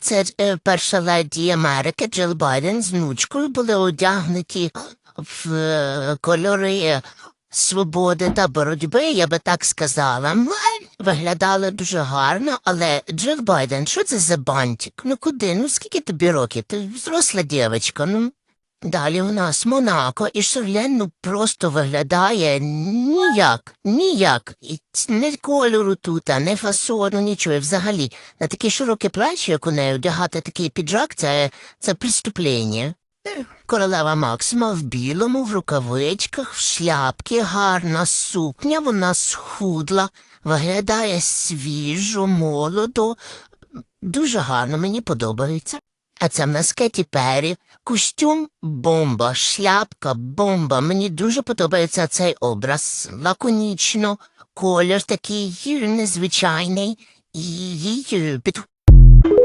Це е, перша леді Америки Джил Байден з внучкою були одягнуті в е, кольори свободи та боротьби, я би так сказала. Виглядала дуже гарно, але Джил Байден, що це за бантик? Ну куди? Ну скільки тобі років? Ти взросла дівчинка, ну. Далі у нас Монако і Шерлен ну просто виглядає ніяк, ніяк. І не кольору тут, а не фасону, нічого. Взагалі, на такі широкі плечі, як у неї, одягати такий піджак, це, це преступлення. Королева Максима в білому, в рукавичках, в шляпці, гарна сукня, вона схудла, виглядає свіжо, молодо. Дуже гарно, мені подобається. А це в нас Кеті Перрі. Костюм бомба, шляпка бомба. Мені дуже подобається цей образ. Лаконічно, колір такий незвичайний. І їй е, під,